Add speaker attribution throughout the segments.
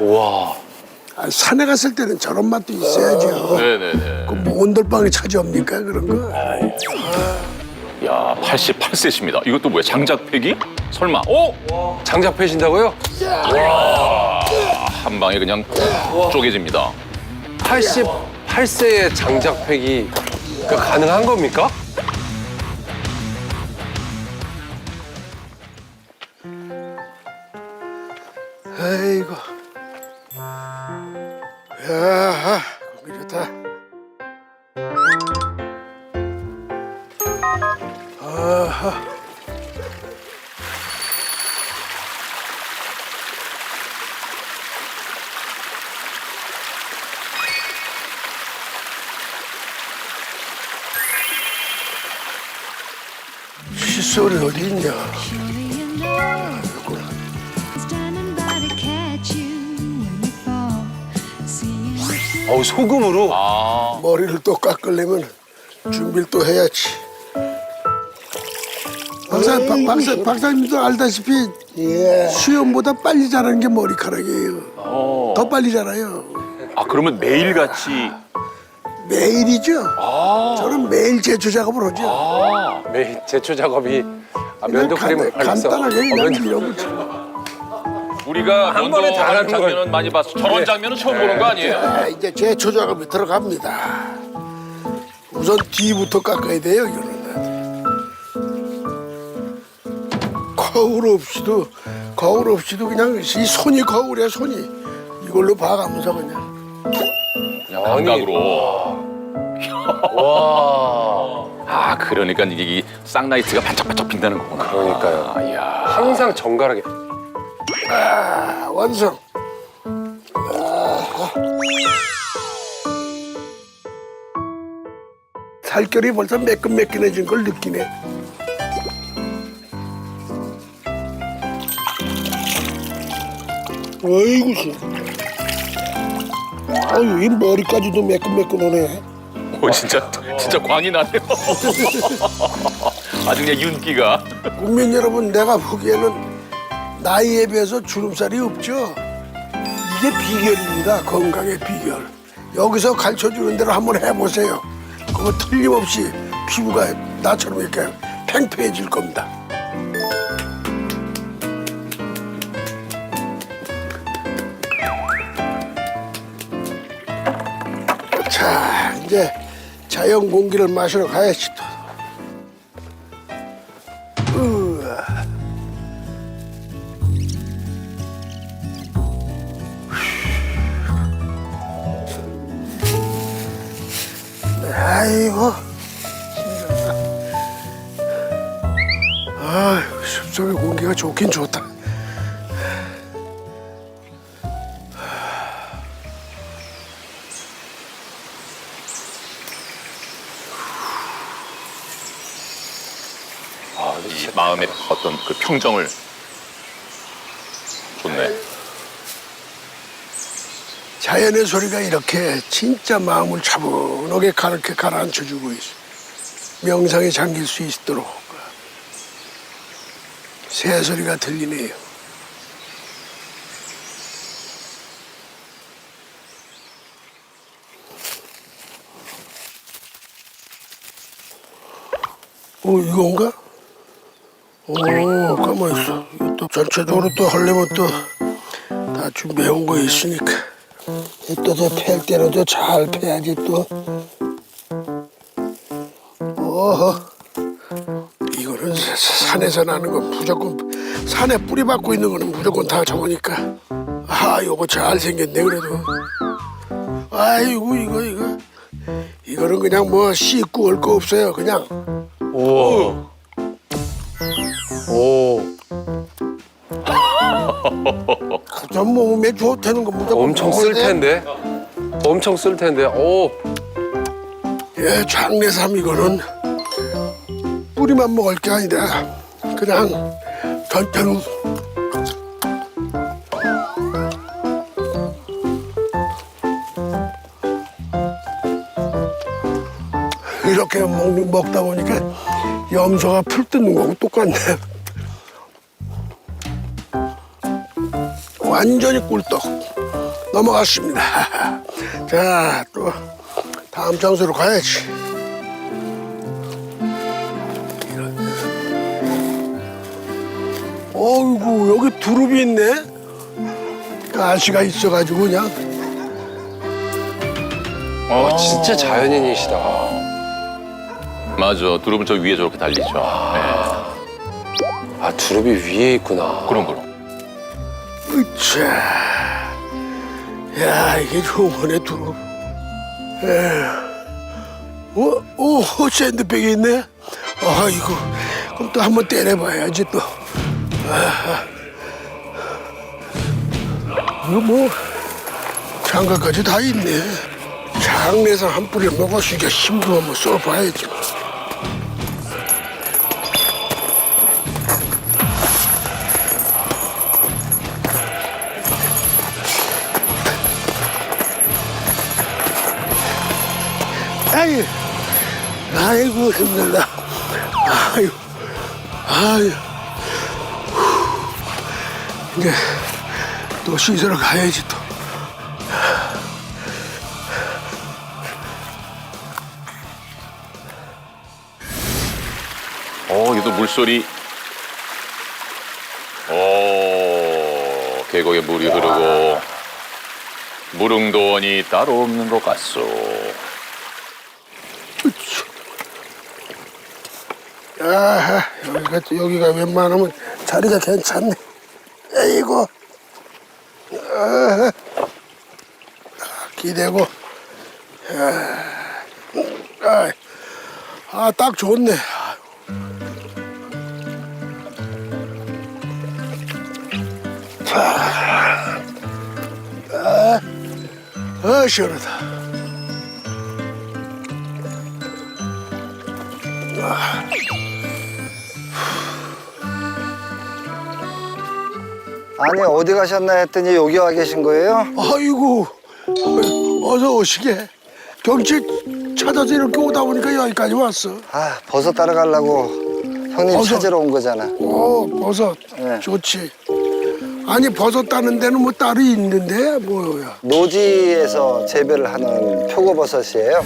Speaker 1: 우와.
Speaker 2: 아, 산에 갔을 때는 저런 맛도 있어야죠.
Speaker 1: 네네네.
Speaker 2: 그 몬돌빵이 차지합니까 그런 거?
Speaker 1: 야, 88세십니다. 이것도 뭐야? 장작패기? 설마? 오!
Speaker 3: 장작 패신다고요?
Speaker 1: 한 방에 그냥 쪼개집니다.
Speaker 3: 88 세의 장작 패기 그 가능한 겁니까?
Speaker 2: 칫솔이 어디 있냐?
Speaker 4: The
Speaker 3: 어우 소금으로
Speaker 1: 아,
Speaker 2: 머리를 또 깎으려면 준비를 또 해야지. 박사, 박, 박사, 박사님도 알다시피 수염보다 빨리 자라는 게 머리카락이에요.
Speaker 1: 어.
Speaker 2: 더 빨리 자라요.
Speaker 1: 아 그러면 매일 같이
Speaker 2: 매일이죠. 저는 매일 제초 작업을 하죠.
Speaker 1: 아,
Speaker 3: 매일 제초 작업이 아, 면도 크림
Speaker 2: 간, 간단하게
Speaker 3: 어,
Speaker 2: 그냥
Speaker 3: 면도-
Speaker 2: 밀어붙여.
Speaker 1: 우리가
Speaker 3: 한 번에 다
Speaker 1: 하는 장면은
Speaker 3: 걸.
Speaker 1: 많이 봤어. 저런 장면은 처음 보는 거 아니에요?
Speaker 2: 아, 이제 제초 작업이 들어갑니다. 우선 뒤부터 깎아야 돼요, 이거는. 거울 없이도 거울 없이도 그냥 이 손이 거울이야 손이 이걸로 봐가면서 그냥.
Speaker 1: 그냥 감각으로.
Speaker 3: 와
Speaker 1: 아 그러니까 이게 이 쌍라이트가 반짝반짝 빛나는 거구나.
Speaker 3: 그러니까요.
Speaker 1: 아, 야.
Speaker 3: 항상 정갈하게
Speaker 2: 아, 완성. 아. 살결이 벌써 매끈매끈해진 걸 느끼네. 아이고, 씨. 아유, 이 머리까지도 매끈매끈하네.
Speaker 1: 오 진짜 진짜 광이 나네요. 아주 그냥 윤기가.
Speaker 2: 국민 여러분, 내가 보기에는 나이에 비해서 주름살이 없죠? 이게 비결입니다. 건강의 비결. 여기서 가르쳐 주는 대로 한번 해보세요. 그거 틀림없이 피부가 나처럼 이렇게 팽팽해질 겁니다. 이제 자연 공기를 마시러 가야지 또. 으아. 아이고. 아이고 숲속의 공기가 좋긴 좋다.
Speaker 1: 그 평정을 좋네.
Speaker 2: 자연의 소리가 이렇게 진짜 마음을 차분하게 가렇게 가라앉혀주고 있어. 명상에 잠길 수 있도록 새 소리가 들리네요. 어 이건가? 오 가만 있어. 또 전체적으로 또 하려면 또 다 준비해온 거 있으니까. 또저팰 때는 또잘 패야지 또. 어허. 이거는 산에서 나는 건 무조건 산에 뿌리 박고 있는 거는 무조건 다 저거니까. 아, 요거 잘 생겼네 그래도. 아이고 이거 이거 이거는 그냥 뭐 씻고 올 거 없어요 그냥.
Speaker 3: 오
Speaker 2: 전 몸에 좋다는 거 무조건
Speaker 3: 엄청
Speaker 2: 먹어야
Speaker 3: 쓸
Speaker 2: 돼.
Speaker 3: 텐데? 엄청 쓸 텐데? 오!
Speaker 2: 예, 장례삼 이거는 뿌리만 먹을 게 아니라 그냥 전체로. 이렇게 먹, 먹다 보니까 염소가 풀 뜯는 거하고 똑같네. 완전히 꿀떡 넘어갔습니다. 자, 또 다음 장소로 가야지. 어이구, 여기 두릅이 있네. 가시가 있어가지고 그냥
Speaker 3: 와, 진짜 자연인이시다.
Speaker 1: 맞아. 두릅은 저 위에 저렇게 달리죠. 네.
Speaker 3: 아, 두릅이 위에 있구나.
Speaker 1: 그럼 그럼.
Speaker 2: 으쌰. 야, 이게 좋은. 에. 어, 오, 샌드백이 있네? 아이고, 그럼 또 한번 때려봐야지, 또. 아하. 이거 뭐, 장갑까지 다 있네. 장내에서 한 뿌리 힘도 한번 쏘봐야지. 아유, 아이고 힘들다. 아유, 아유. 후. 이제 또 씻으러 가야지 또.
Speaker 1: 어, 얘도 물소리. 오, 계곡에 물이 흐르고 무릉도원이 따로 없는 것 같소.
Speaker 2: 으쌰. 아하, 여기가, 여기가 웬만하면 자리가 괜찮네. 아이고. 아하. 기대고. 아, 아, 딱 좋네. 아, 아, 시원하다.
Speaker 5: 아니 어디 가셨나 했더니 여기 와 계신 거예요?
Speaker 2: 아이고 어서 오시게 경치 찾아서 이렇게 오다 보니까 여기까지 왔어
Speaker 5: 아 버섯 따라가려고 형님
Speaker 2: 버섯.
Speaker 5: 찾으러 온 거잖아.
Speaker 2: 오 버섯
Speaker 5: 네.
Speaker 2: 좋지 아니 버섯 따는 데는 뭐 딸이 있는데 뭐야
Speaker 5: 노지에서 재배를 하는 표고버섯이에요.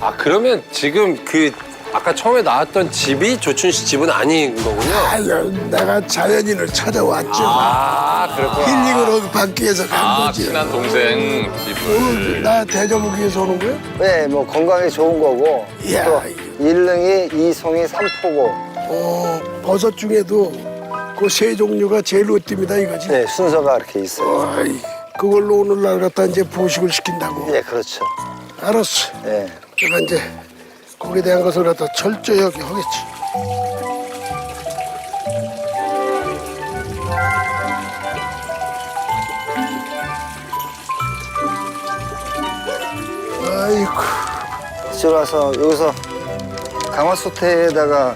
Speaker 3: 아, 그러면 지금 그 아까 처음에 나왔던 집이 조춘 씨 집은 아닌 거군요.
Speaker 2: 아유 내가 자연인을 찾아왔죠
Speaker 3: 아, 그렇구나.
Speaker 2: 힐링으로 받기 위해서 간
Speaker 1: 아,
Speaker 2: 거지
Speaker 1: 친한 동생
Speaker 2: 오늘
Speaker 1: 집을.
Speaker 2: 나 대저보기 위해서 오는 거야?
Speaker 5: 네, 뭐 건강에 좋은 거고
Speaker 2: 이야,
Speaker 5: 또. 일릉이, 이송이, 삼포고
Speaker 2: 어 버섯 중에도 그 세 종류가 제일 으뜸이다 이거지
Speaker 5: 네 순서가 이렇게 있어요.
Speaker 2: 아이, 그걸로 오늘날 갖다 이제 보식을 시킨다고
Speaker 5: 예, 그렇죠.
Speaker 2: 알았어
Speaker 5: 예.
Speaker 2: 내가 이제 거기에 대한 것을 갖다 철저히 하게 하겠지. 아이고,
Speaker 5: 이쪽 와서 여기서 강화소태에다가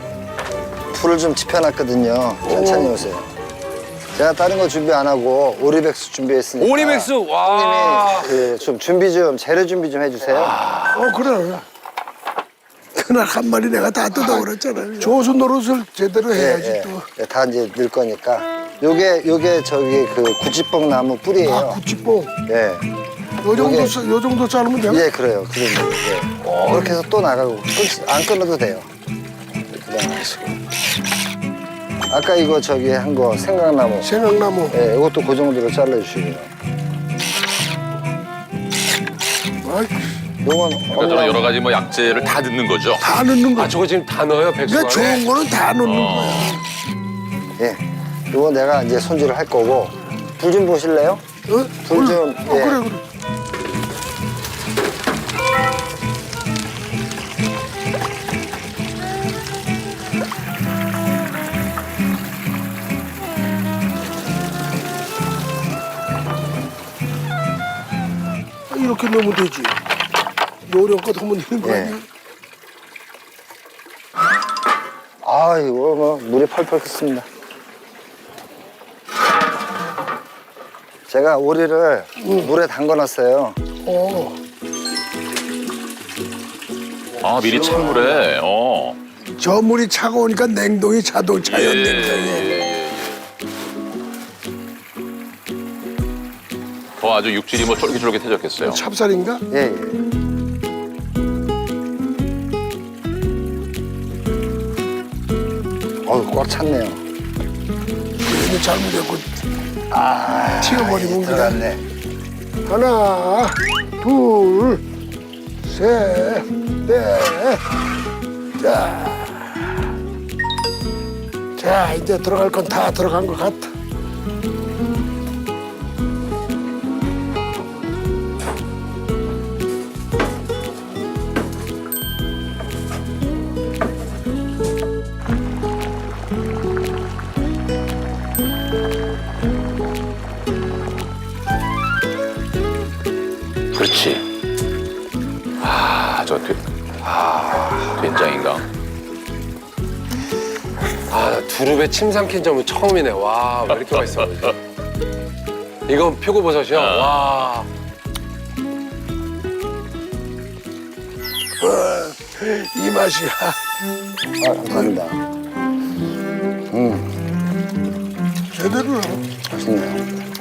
Speaker 5: 불을 좀 지펴놨거든요. 천천히 오세요. 제가 다른 거 준비 안 하고 오리백수 준비했으니까.
Speaker 3: 오리백수, 와.
Speaker 5: 형님이 그 좀 준비 좀 재료 준비 좀 해주세요.
Speaker 2: 어 그래. 그날 한 마리 내가 다 뜯어버렸잖아. 조수 노릇을 제대로 해야지
Speaker 5: 예,
Speaker 2: 또.
Speaker 5: 예. 다 이제 넣을 거니까. 요게 요게 저기 그 구찌뽕 나무 뿌리예요.
Speaker 2: 아 구찌뽕.
Speaker 5: 예.
Speaker 2: 요 정도
Speaker 5: 요게-
Speaker 2: 썰- 요 정도 자르면 되나?
Speaker 5: 예, 그래요. 그 정도. 예. 그렇게 해서 또 나가고 끊- 안 끊어도 돼요. 그냥 하시고. 아까 이거 저기 한 거 생강나무.
Speaker 2: 생강나무.
Speaker 5: 예, 이것도 그 정도로 잘라주시고요.
Speaker 2: 아이,
Speaker 5: 요건
Speaker 1: 그러니까 저런 여러 가지 뭐 약재를 다 넣는 거죠.
Speaker 2: 다 넣는 거.
Speaker 3: 아, 저거 지금 다 넣어요, 백수
Speaker 2: 그러니까
Speaker 3: 안에?
Speaker 2: 좋은 거는 다 넣는
Speaker 1: 어.
Speaker 2: 거야.
Speaker 5: 예, 요거 내가 이제 손질을 할 거고 불 좀 보실래요?
Speaker 2: 어?
Speaker 5: 불 좀,
Speaker 2: 어,
Speaker 5: 예.
Speaker 2: 그래 그래. 아, 이렇게 넣으면 되지. 요령껏 하면 되는 거
Speaker 5: 예.
Speaker 2: 아니야?
Speaker 5: 아, 이거 뭐 물이 펄펄 끓습니다. 제가 오리를 물에 담궈놨어요.
Speaker 2: 어.
Speaker 1: 아 미리 찬물에. 어.
Speaker 2: 저 물이 차가우니까 냉동이 자동차연
Speaker 1: 예,
Speaker 2: 냉동이.
Speaker 1: 예, 예. 더 아주 육질이 뭐 쫄깃쫄깃해졌겠어요.
Speaker 2: 찹쌀인가?
Speaker 5: 예, 예. 어우, 꽉 찼네요.
Speaker 2: 괜히 잘못했고
Speaker 5: 아,
Speaker 2: 튀어버리고 그냥.
Speaker 5: 들어갔네.
Speaker 2: 하나, 둘, 셋, 넷. 자. 자, 이제 들어갈 건 다 들어간 것 같아.
Speaker 1: 그렇지. 아, 저 돼, 아, 된장인가?
Speaker 3: 아 두릅에 침 삼킨 점은 처음이네. 와 왜 이렇게 맛있어 보이지? 이건 표고버섯이요. 와.
Speaker 2: 이 맛이야.
Speaker 5: 아, 감사합니다.
Speaker 2: 제대로.
Speaker 5: 맛있네요.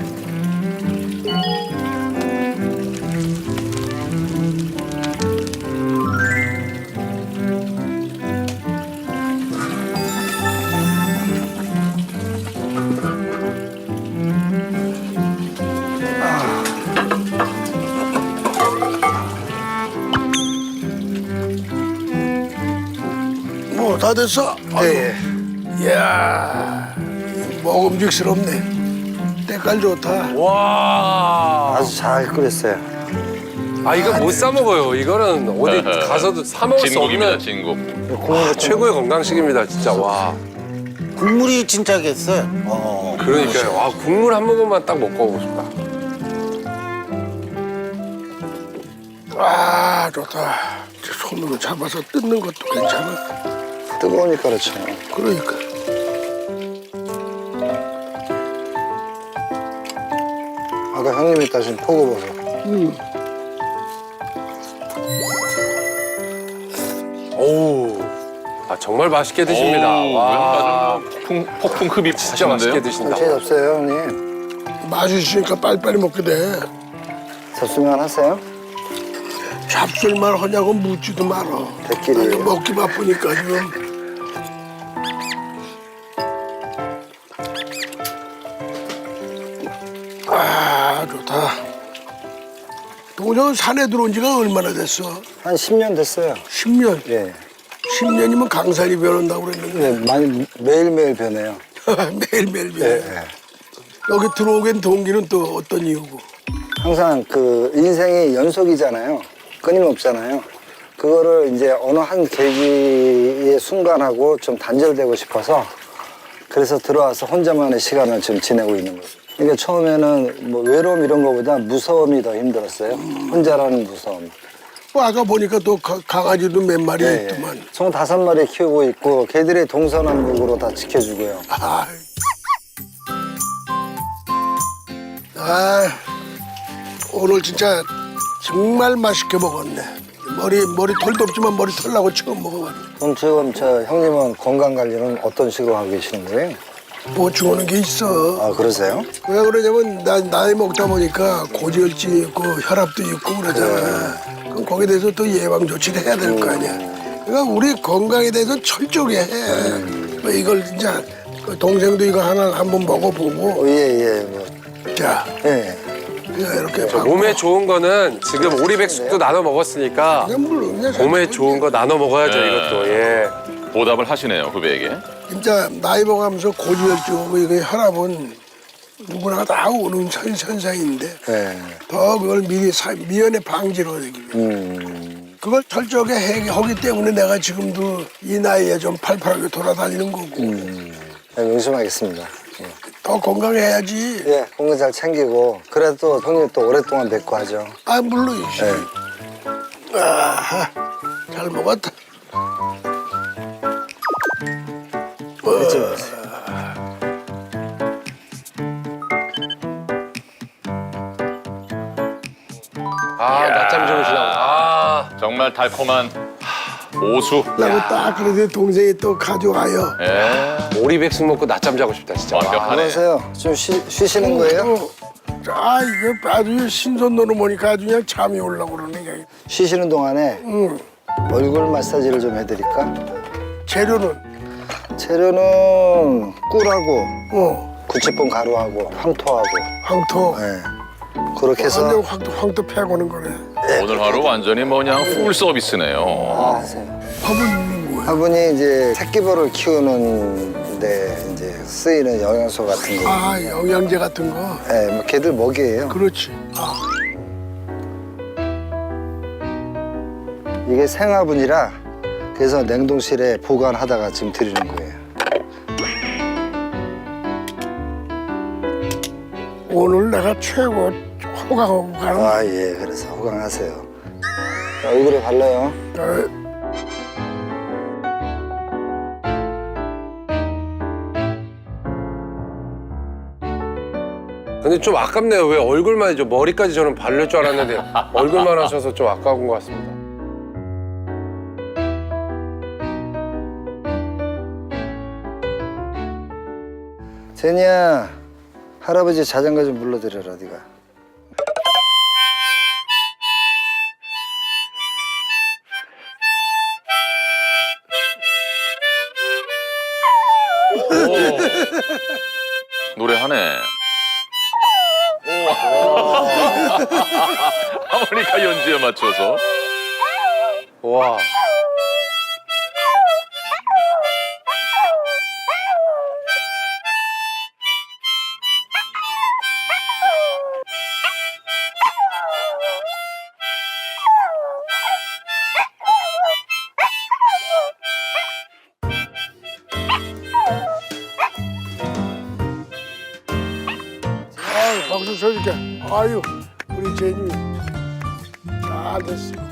Speaker 2: 다 됐어?
Speaker 5: 예, 예.
Speaker 2: 이야, 먹음직스럽네. 때깔 좋다.
Speaker 3: 와.
Speaker 5: 아주 잘 끓였어요.
Speaker 3: 아 이거 못 사 먹어요. 이거는 어디 가서도 사 먹을 수
Speaker 1: 진국입니다,
Speaker 3: 없는
Speaker 1: 진국.
Speaker 3: 아, 최고의 건강식입니다. 진짜 와.
Speaker 6: 국물이 진짜 겠어요. 어.
Speaker 3: 그러니까요. 와 국물 한 모금만 딱 먹고 오고 싶다.
Speaker 2: 아, 좋다. 손으로 잡아서 뜯는 것도 괜찮아.
Speaker 5: 뜨거우니까 그렇죠.
Speaker 2: 그러니까.
Speaker 5: 아까 형님이 따신 포고버섯.
Speaker 3: 오. 아 정말 맛있게 드십니다. 와.
Speaker 1: 왼바닥 폭풍, 폭풍 흡입
Speaker 3: 진짜 맛있게? 드신다.
Speaker 5: 제일 없어요, 형님.
Speaker 2: 맛있으니까 빨리빨리 먹게 돼.
Speaker 5: 접수면 하세요?
Speaker 2: 잡술만 하냐고 묻지도 말어.
Speaker 5: 대끼리.
Speaker 2: 아니, 먹기 바쁘니까 지금. 동정은 산에 들어온 지가 얼마나 됐어?
Speaker 5: 한 10년 됐어요.
Speaker 2: 10년.
Speaker 5: 예.
Speaker 2: 10년이면 강산이 변한다고 그랬는데
Speaker 5: 네, 많이 매일매일 변해요.
Speaker 2: 매일매일 변해.
Speaker 5: 예, 예.
Speaker 2: 여기 들어오긴 동기는 또 어떤 이유고?
Speaker 5: 항상 그 인생이 연속이잖아요. 끊임없잖아요. 그거를 이제 어느 한 계기의 순간하고 좀 단절되고 싶어서 그래서 들어와서 혼자만의 시간을 지금 지내고 있는 거예요. 그러니까 처음에는 뭐 외로움 이런 거보다 무서움이 더 힘들었어요. 혼자라는 무서움.
Speaker 2: 뭐 아까 보니까 또 가- 강아지도 몇 마리
Speaker 5: 예, 예.
Speaker 2: 있더만.
Speaker 5: 총 다섯 마리 키우고 있고 걔들이 동서남북으로 다 지켜주고요.
Speaker 2: 아, 아, 오늘 진짜 정말 맛있게 먹었네. 머리 머리 털도 없지만 머리 털나고 처음 먹어봤네.
Speaker 5: 그럼 지금 저 형님은 건강 관리는 어떤 식으로 하고 계시는 거예요?
Speaker 2: 보충하는 게 있어.
Speaker 5: 아 그러세요?
Speaker 2: 왜 그러냐면 나, 나이 먹다 보니까 고지혈증이 있고 혈압도 있고 그러잖아. 그럼 거기에 대해서 또 예방 조치를 해야 될 거 아니야. 그러니까 우리 건강에 대해서 철저하게 해. 뭐 이걸 진짜 그 동생도 이거 하나 한번 먹어보고
Speaker 5: 어, 예, 예. 뭐,
Speaker 2: 자
Speaker 5: 예.
Speaker 2: 그냥 이렇게.
Speaker 3: 몸에 좋은 거는 지금 오리백숙도 나눠 먹었으니까
Speaker 2: 그냥 물론 그냥
Speaker 3: 몸에
Speaker 2: 잘
Speaker 3: 좋은 거 나눠 먹어야죠
Speaker 1: 네.
Speaker 3: 이것도. 예.
Speaker 1: 보답을 하시네요, 후배에게.
Speaker 2: 진짜 나이 먹으면서 고지혈증하고 이거 혈압은 누구나 다 오는 현- 현상인데
Speaker 5: 예.
Speaker 2: 더 그걸 미리 사, 미연에 방지를 하기 위해
Speaker 5: 음.
Speaker 2: 그걸 철저하게 해- 하기 때문에 내가 지금도 이 나이에 좀 팔팔하게 돌아다니는 거고
Speaker 5: 네, 명심하겠습니다. 예.
Speaker 2: 더 건강해야지
Speaker 5: 예, 건강 잘 챙기고 그래도 형님 또 오랫동안 뵙고 하죠.
Speaker 2: 아 물론이지
Speaker 5: 예.
Speaker 2: 아하, 잘 먹었다
Speaker 3: 아 낮잠 주무시나. 아.
Speaker 1: 정말 달콤한 오수.
Speaker 2: 라고 딱 그러더니 동생이 또 가져와요.
Speaker 1: 예.
Speaker 3: 오리백숙 먹고 낮잠 자고 싶다 진짜. 와.
Speaker 1: 완벽하네.
Speaker 5: 안녕하세요. 좀 쉬, 쉬시는 거예요?
Speaker 2: 어, 아 이거 아주 신선도로 보니까 아주 그냥 잠이 올라고 그러네. 그냥.
Speaker 5: 쉬시는 동안에
Speaker 2: 응.
Speaker 5: 얼굴 마사지를 좀 해드릴까?
Speaker 2: 재료는
Speaker 5: 재료는 꿀하고
Speaker 2: 어
Speaker 5: 구치뽕 가루하고 황토하고
Speaker 2: 황토.
Speaker 5: 예. 그렇게 해서
Speaker 2: 완전 황토 황토 패고는 거네.
Speaker 1: 오늘 하루 완전히 뭐 그냥 풀 서비스네요.
Speaker 5: 아.
Speaker 2: 밥은 거야.
Speaker 5: 화분이 이제 새끼벌을 키우는데 이제 쓰이는 영양소 같은 거.
Speaker 2: 아 영양제 같은 거.
Speaker 5: 예, 뭐 걔들 먹이에요.
Speaker 2: 그렇지. 아
Speaker 5: 이게 생화분이라 그래서 냉동실에 보관하다가 지금 드리는 거예요.
Speaker 2: 오늘 내가 최고 호강하고 가는.
Speaker 5: 아, 예, 그래서 호강하세요. 얼굴에 발라요.
Speaker 2: 어,
Speaker 3: 근데 좀 아깝네요. 왜 얼굴만 이제 머리까지 저는 바를 줄 알았는데 얼굴만 하셔서 좀 아까운 것 같습니다.
Speaker 5: 제니야, 할아버지 자전거 좀 불러드려라, 네가.
Speaker 2: 아유 우리 제니 다 됐어.